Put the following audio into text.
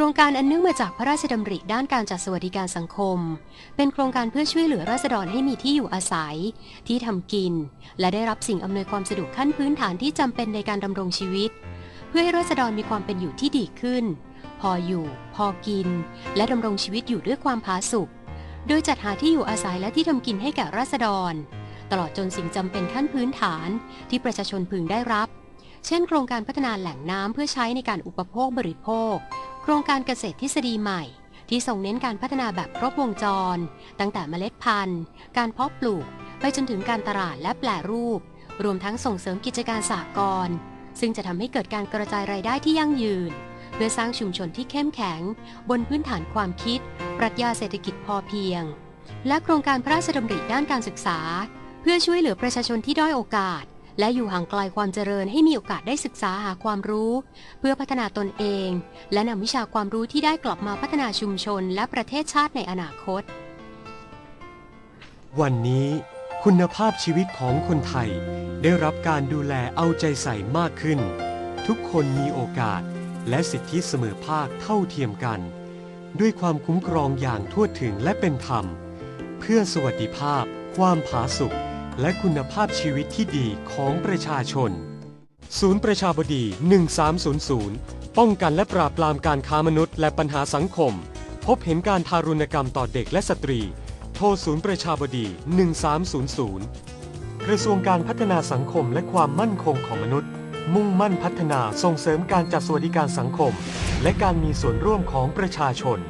รงการอันเนื่องมาจากพระราชดำริด้านการจัดสวัสดิการสังคม เป็นโครงการเพื่อช่วยเหลือราษฎรให้มีที่อยู่อาศัย ที่ทำกิน และได้รับสิ่งอำนวยความสะดวกขั้นพื้นฐานที่จำเป็นในการดำรงชีวิต เพื่อให้ราษฎรมีความเป็นอยู่ที่ดีขึ้น พออยู่ พอกิน และดำรงชีวิตอยู่ด้วยความผาสุกโดยจัดหาที่อยู่อาศัยและที่ทำกินให้แก่ราษฎร ตลอดจนสิ่งจำเป็นขั้นพื้นฐานที่ประชาชนพึงได้รับ เช่น โครงการพัฒนาแหล่งน้ำเพื่อใช้ในการอุปโภคบริโภค โครงการเกษตรทฤษฎีใหม่ ที่ส่งเน้นการพัฒนาแบบครบวงจร ตั้งแต่เมล็ดพันธุ์ การเพาะปลูก ไปจนถึงการตลาดและแปลรูป รวมทั้งส่งเสริมกิจการสหกรณ์ซึ่งจะทำให้เกิดการกระจายรายได้ที่ยั่งยืน เพื่อสร้างชุมชนที่เข้มแข็ง บนพื้นฐานความคิด ปรัชญาเศรษฐกิจพอเพียง และโครงการพระราชดำริด้านการศึกษา เพื่อช่วยเหลือประชาชนที่ด้อยโอกาส และอยู่ห่างไกลความเจริญให้มีโอกาสได้ศึกษาหาความรู้ เพื่อพัฒนาตนเอง และนำวิชาความรู้ที่ได้กลับมาพัฒนาชุมชนและประเทศชาติในอนาคต วันนี้คุณภาพชีวิตของคนไทย ได้รับการดูแลเอาใจใส่มากขึ้น ทุกคนมีโอกาสและสิทธิเสมอภาคเท่าเทียมกัน ด้วยความคุ้มครองอย่างทั่วถึงและเป็นธรรม เพื่อสวัสดิภาพ ความผาสุก และคุณภาพชีวิตที่ดีของประชาชน ศูนย์ประชาบดี 1300 ป้องกันและปราบปรามการค้ามนุษย์และปัญหาสังคม พบเห็นการทารุณกรรมต่อเด็กและสตรี โทรศูนย์ประชาบดี 1300 กระทรวงการพัฒนาสังคมและความมั่นคงของมนุษย์ มุ่งมั่นพัฒนาส่งเสริมการจัดสวัสดิการสังคม และการมีส่วนร่วมของประชาชน